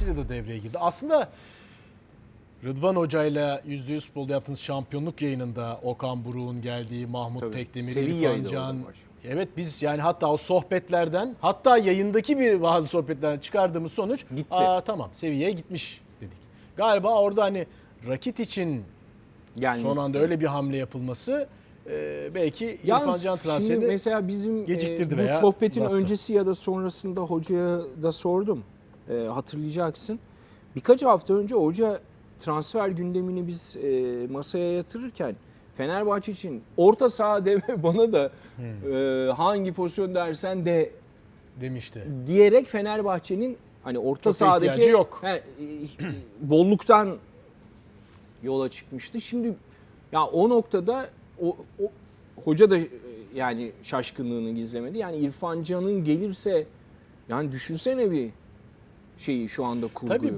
Da devreye girdi. Aslında Rıdvan Hoca'yla %100 futbolda yaptığınız şampiyonluk yayınında Okan Buruk'un geldiği, Mahmut. Tekdemir, İrfan Can. Evet biz yani hatta o sohbetlerden hatta yayındaki bir bazı sohbetlerden çıkardığımız sonuç Gitti. Aa, tamam seviyeye gitmiş dedik. Galiba orada hani rakit için Gelmesi. son anda öyle bir hamle yapılması e, belki İrfan Yalnız Can şimdi transferini mesela bizim geciktirdi e, bu veya sohbetin uzattı. öncesi ya da sonrasında hocaya da sordum. E, hatırlayacaksın. Birkaç hafta önce hoca transfer gündemini biz e, masaya yatırırken Fenerbahçe için orta saha deme bana da Hmm. e, hangi pozisyon dersen de demişti. diyerek Fenerbahçe'nin hani orta Çok da sahadaki yok. He, e, bolluktan yola çıkmıştı. Şimdi ya o noktada o, o hoca da e, yani şaşkınlığını gizlemedi. Yani İrfan Can'ın gelirse yani düşünsene bir şeyi şu anda kurguyu. Tabii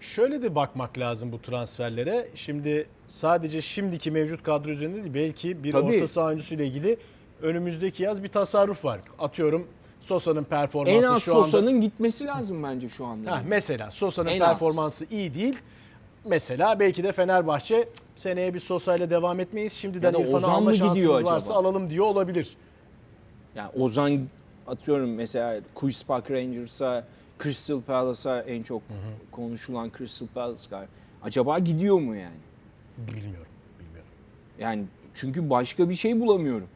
şöyle de bakmak lazım bu transferlere. Şimdi sadece şimdiki mevcut kadro üzerinde değil belki bir Tabii. orta saha oyuncusu ile ilgili önümüzdeki yaz bir tasarruf var. Atıyorum Sosa'nın En performansı az şu anda Sosa'nın gitmesi lazım bence şu anda. Heh, mesela Sosa'nın En az. performansı iyi değil. Mesela belki de Fenerbahçe "Cık, seneye bir Sosa ile devam etmeyiz. Şimdiden Ya da İrfan'ı Ozan alma şansımız varsa alalım diyor olabilir. Yani Ozan atıyorum mesela Queen's Park Rangers'a, Crystal Palace'a en çok konuşulan Crystal Palace galiba. Acaba gidiyor mu yani? Bilmiyorum. Bilmiyorum. Yani çünkü başka bir şey bulamıyorum.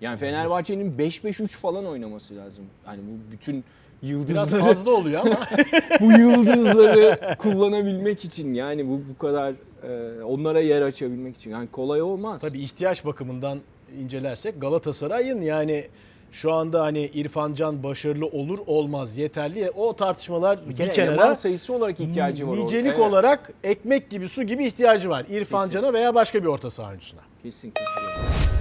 Yani Fenerbahçe'nin 5-5-3 falan oynaması lazım. Yani bu bütün Biraz yıldızları fazla oluyor ama bu yıldızları kullanabilmek için yani bu bu kadar e, onlara yer açabilmek için yani kolay olmaz. tabii ihtiyaç bakımından incelersek Galatasaray'ın yani şu anda hani İrfan Can başarılı olur olmaz yeterli. O tartışmalar bir, kere kenara eleman sayısı olarak ihtiyacı var. nicelik ortaya. olarak ekmek gibi su gibi ihtiyacı var. İrfan Kesin. Can'a veya başka bir orta saha oyuncusuna. Kesin katılıyorum.